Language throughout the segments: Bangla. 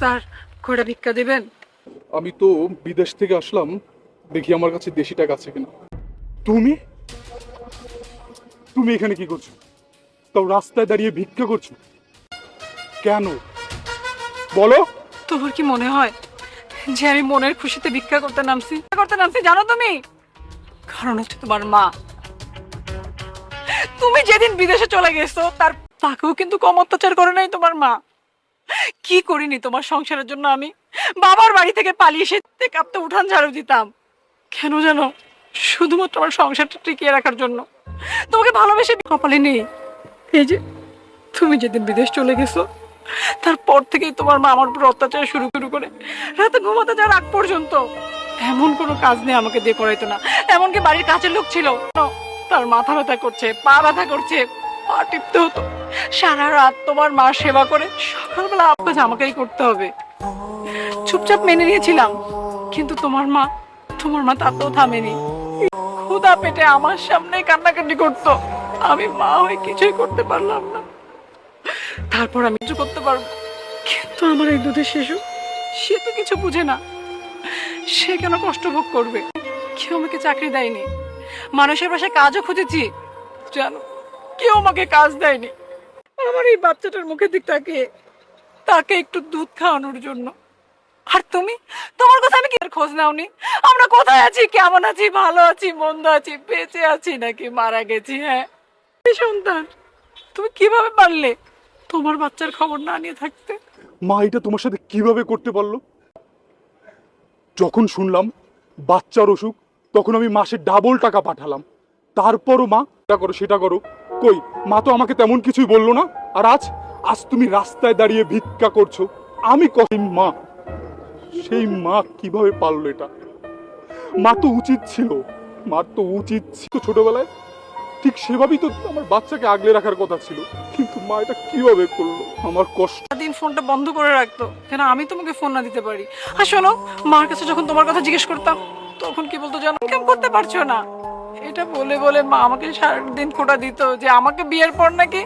স্যার কয়টা ভিক্ষা দিবেন? আমি তো বিদেশ থেকে আসলাম দেখি আমার কাছে দেশি টাকা আছে কিনা। তুমি? তুমি এখানে কি করছ? তাও রাস্তায় দাঁড়িয়ে ভিক্ষা করছ? কেন? বলো। তোমার কি মনে হয় যে আমি মনের খুশিতে ভিক্ষা করতে নামছি? করতে নামছি জানো তুমি? কারণ হচ্ছে তোমার মা। তুমি যেদিন বিদেশে চলে গেছো তার তাকেও কিন্তু কম অত্যাচার করে নাই তোমার মা। কি করিনি তোমার সংসারের জন্য আমি? বাবার বাড়ি থেকে পালিয়ে এসে কাঁপতে উঠান ঝাড়ু দিতাম। কেন জানো? শুধুমাত্র আমার সংসারটা টিকিয়ে রাখার জন্য। তোমাকে ভালোবেসে কপালে নেই। এই যে, তুমি যেদিন বিদেশ চলে গেছো, তারপর থেকেই তোমার মা আমার উপর অত্যাচার শুরু শুরু করে রাতে ঘুমাতে যাওয়ার আগ পর্যন্ত। এমন কোনো কাজ নেই আমাকে দিয়ে করাইতো না। এমনকি বাড়ির কাছের লোক ছিল। তার মাথা ব্যথা করছে, পা ব্যথা করছে। পা টিপতে হতো। সারা রাত তোমার মা সেবা করে, সকালবেলা কাজ আমাকেই করতে হবে। চুপচাপ মেনে নিয়েছিলাম, কিন্তু তোমার মা তোমার মা তাতেও থামেনি। ক্ষুদা পেটে আমার সামনে কান্নাকাটি করতো। আমি মা হয়ে কিছুই করতে পারলাম না। তারপর আমি কিছু করতে পারব। কিন্তু আমার এই দুধের শিশু, সে তো কিছু বুঝে না। সে কেন কষ্ট ভোগ করবে? কেউ আমাকে চাকরি দেয়নি। মানুষের বাসায় কাজও খুঁজেছি। জানো কেউ আমাকে কাজ দেয়নি। আমার এই বাচ্চাটার মুখের দিক তাকিয়ে তাকে একটু দুধ খাওয়ানোর জন্য। আর তুমি? তোমার কথা আমি কি খোঁজ নাওনি? আমরা কোথায় আছি? কেমন আছি? ভালো আছি? মন্দ আছি? বেঁচে আছি নাকি মারা গেছি? হ্যাঁ। সন্তান, তুমি কীভাবে পারলে তোমার বাচ্চার খবর না নিয়ে থাকতে? মা, এটা তোমার সাথে কীভাবে করতে পারল? যখন শুনলাম বাচ্চার অসুখ, তখন আমি মাসে ডাবল টাকা পাঠালাম। তারপরও মা, এটা করো, সেটা করো। কই? মা তো আমাকে তেমন কিছুই বলল না। আর আজ আজ তুমি রাস্তায় দাঁড়িয়ে ভিক্ষা করছ। আমি কঠিন মা। সেই মা কীভাবে পারল এটা? মা তো উচিত ছিল। মার তো উচিত ছিল। ছোটবেলায় ঠিক সেভাবেই তো আমার বাচ্চাকে আগলে রাখার কথা ছিল। কিন্তু মা এটা কীভাবে করল? আমার কষ্ট। দিন ফোনটা বন্ধ করে রাখতো। যেন আমি তোমাকে ফোন না দিতে পারি? আর শোনো, মার কাছে যখন তোমার কথা জিজ্ঞেস করতাম, তখন কি বলতো জানো? কেমন করতে পারছ না। এটা বলে বলে মা আমাকে সারাদিন খোটা দিত যে আমাকে বিয়ের পর নাকি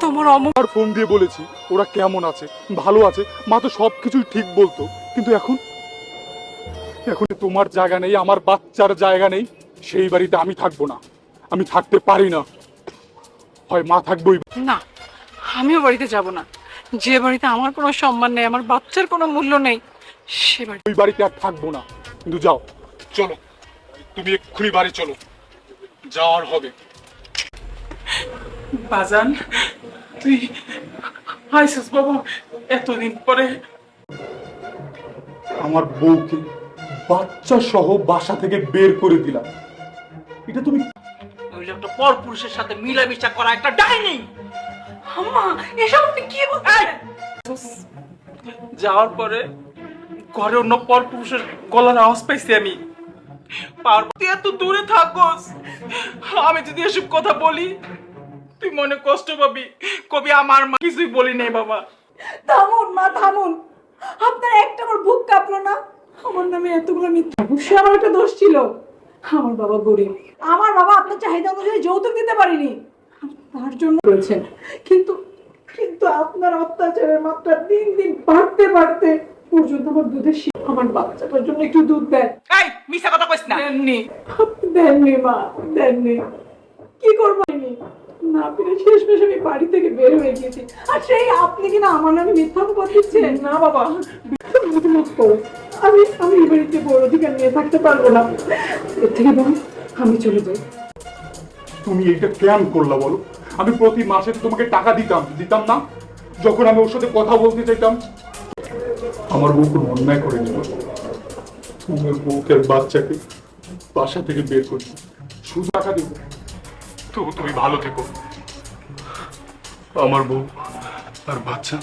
তোমার অমুক আর ফোন দিয়ে বলেছি ওরা কেমন আছে ভালো আছে মা তো সব কিছুই ঠিক বলতো কিন্তু এখন? এখন তোমার জায়গা নেই আমার বাচ্চার জায়গা নেই সেই বাড়িতে আমি থাকব না আমি থাকতে পারি না। হয় মা থাকবোই। না আমিও বাড়িতে যাব না। যে বাড়িতে আমার কোনো সম্মান নেই আমার বাচ্চার কোনো মূল্য নেই সে বাড়ি ওই বাড়িতে আর থাকব না। কিন্তু যাও চলো। তুমি এক্ষুনি বাড়ি চলো। যাওয়ার হবে। বাজান তুই আইসিস বাবু এতদিন পরে। আমার বউকে বাচ্চা সহ বাসা থেকে বের করে দিলাম। এটা তুমি ওই লোকটা পর পুরুষের সাথে মিলামিশা করা একটা ডাইনি। আম্মা এসব আপনি কি বলছেন? যাওয়ার পরে ঘরে অন্য পর পুরুষের গলার আওয়াজ পাইছি আমি। পার তুই এত দূরে থাকোস। আমি যদি এসব কথা বলি, তুই মনে কষ্ট পাবি। কবি আমার মা, কিছুই বলি নাই বাবা। থামুন, মা, থামুন। আপনার একটা আমার বুক কাঁপলো না। আমার নামে এতগুলো মিথ্যা অবশ্যই আমার একটা দোষ ছিল। আমার বাবা গরিব। আমার বাবা আপনার চাহিদা অনুযায়ী যৌতুক দিতে পারিনি। তার জন্য করেছেন কিন্তু কিন্তু আপনার অত্যাচারের মাত্রা দিন দিন বাড়তে বাড়তে পর্যন্ত আমার দুধের আমার বাচ্চাটার জন্য একটু দুধ দেন। এই মিশা কথা কইস না। দেননি। দেননি মা দেননি। কি করব? আমি না পেরে শেষ মেশ আমি বাড়ি থেকে বের হয়ে গেছি আর সেই আপনি কিনা আমার নামে মিথ্যা অপবাদ দিচ্ছেন? না বাবা। মুখ করো। আমি আমি এই বাড়িতে বড় অধিকার নিয়ে থাকতে পারব না। এর থেকে বরং আমি চলে যাই। তুমি এইটা কেন করলা বলো? আমি প্রতি মাসে তোমাকে টাকা দিতাম দিতাম না? যখন আমি ওর সাথে কথা বলতে চাইতাম আমার বউ কোনো অন্যায় করেনি তোমার বউকে আর বাচ্চাকে বাসা থেকে বের করছি শুধু টাকা দেব তো তুমি ভালো থেকো। আমার বউ আর বাচ্চা।